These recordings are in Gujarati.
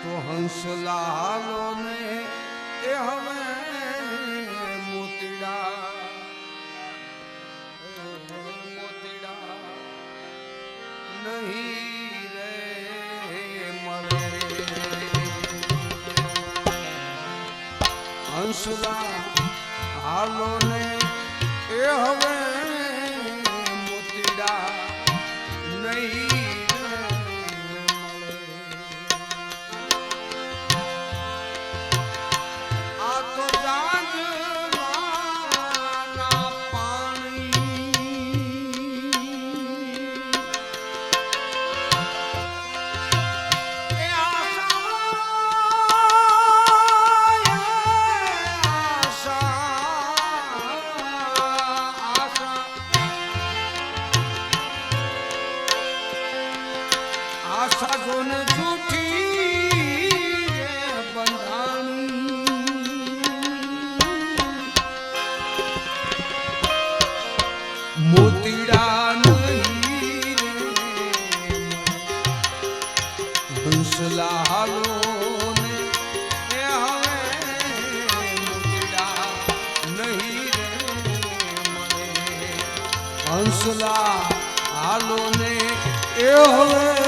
તો હંસલાલો ને એ હવે મોતીડા. મોતીડા નહીં હંસલા હાલો ને એ હવે મોતીડા નહીં આશા ગુણ છૂટી બંધાણ મોતીડા હંસલા હાલો હંસલા હાલો ને એ હવે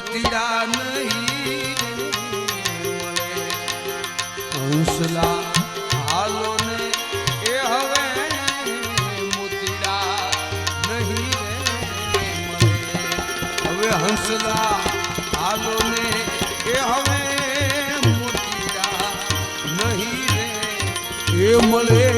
મોતીડા નહીં હંસલા હાલો ને એ હવે મોતીડા નહીં હંસલા હાલો ને એ હવે નહીં રે એ મળે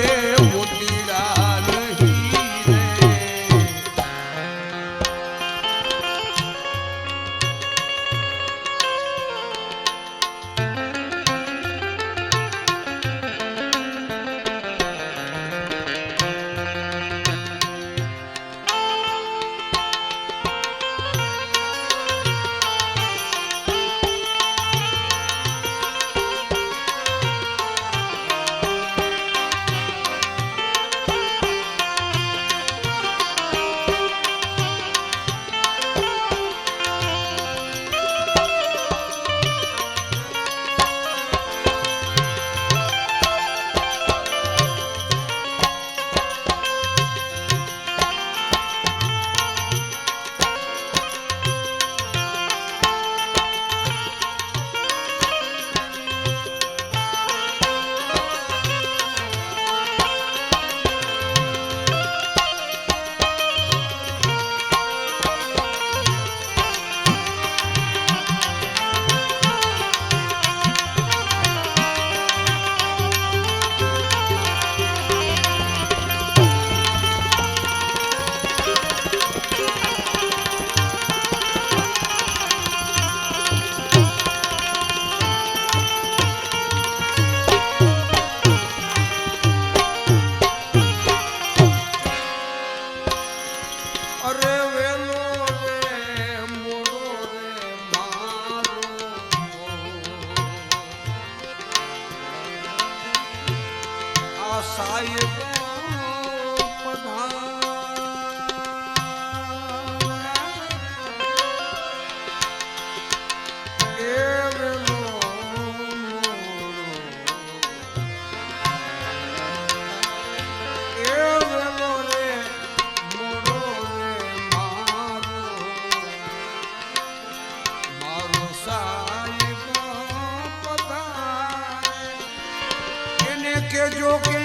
કે જો કે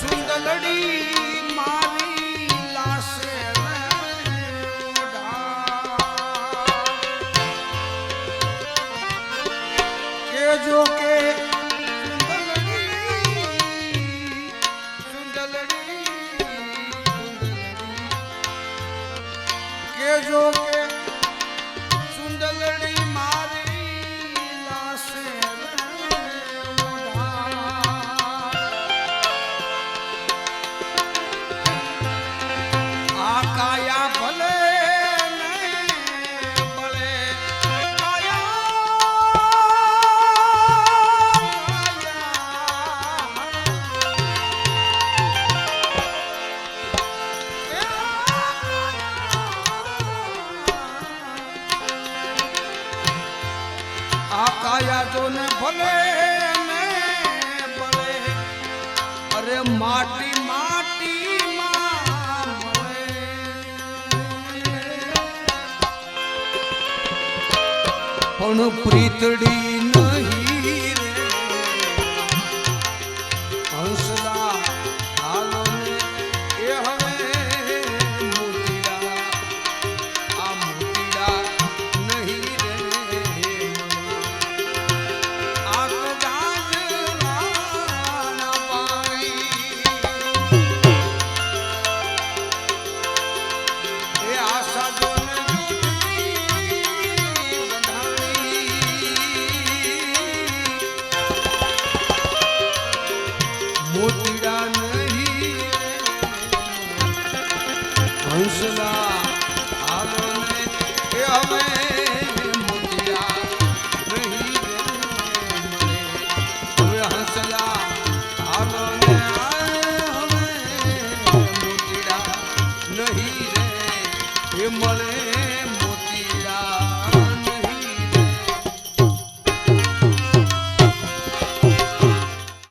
સુંદરડી મારી લાશે કે જો કે કે જો કે માયા જો ને ભલે ને ભલે. અરે માટી પણ પ્રીતડી